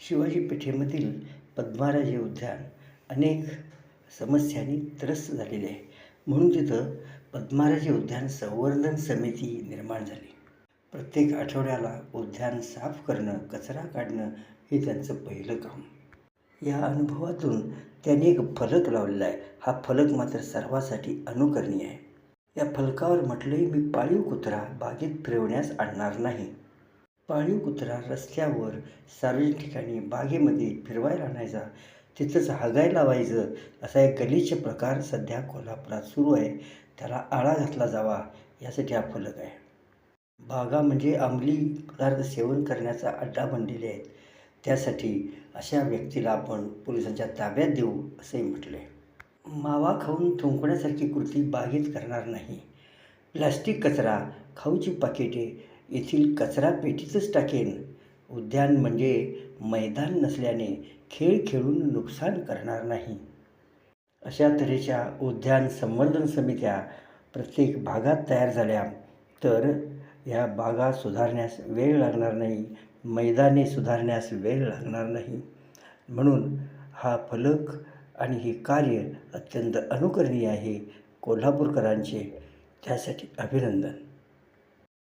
शिवाजी पेठेमधील पद्माराजे उद्यान अनेक समस्यांनी त्रस्त झालेले आहे. म्हणून तिथं पद्माराजे उद्यान संवर्धन समिती निर्माण झाली. प्रत्येक आठवड्याला उद्यान साफ करणं कचरा काढणं हे त्यांचं पहिलं काम. या अनुभवातून त्यांनी एक फलक लावलेला आहे. हा फलक मात्र सर्वासाठी अनुकरणीय आहे. या फलकावर म्हटलंही मी पाळीव कुत्रा बागेत फिरवण्यास आणणार नाही. पाळीव कुत्रा रस्त्यावर सार्वजनिक ठिकाणी बागेमध्ये फिरवायला आणायचा. तिथंच हागायला लावायचं. असा एक गलिच्छ प्रकार सध्या कोल्हापुरात सुरू आहे. त्याला आळा घातला जावा यासाठी हा फलक आहे. बागा म्हणजे अंमली पदार्थ सेवन करण्याचा अड्डा बनलेले आहेत. त्यासाठी अशा व्यक्तीला आपण पोलिसांच्या ताब्यात देऊ असंही म्हटले मावा खाऊन थुंकण्यासारखी कृती बागेत करणार नाही. प्लास्टिक कचरा खाऊची पाकिटे येथील कचरा पेटीतच टाकेन. उद्यान म्हणजे मैदान नसल्याने खेळ खेळून नुकसान करणार नाही. अशा तऱ्हेच्या उद्यान संवर्धन समित्या प्रत्येक भागात तयार झाल्या. तर ह्या बागा सुधारण्यास वेळ लागणार नाही मैदाने सुधारण्यास वेळ लागणार नाही. म्हणून हा फलक आणि हे कार्य अत्यंत अनुकरणीय आहे कोल्हापूरकरांचे. त्यासाठी अभिनंदन.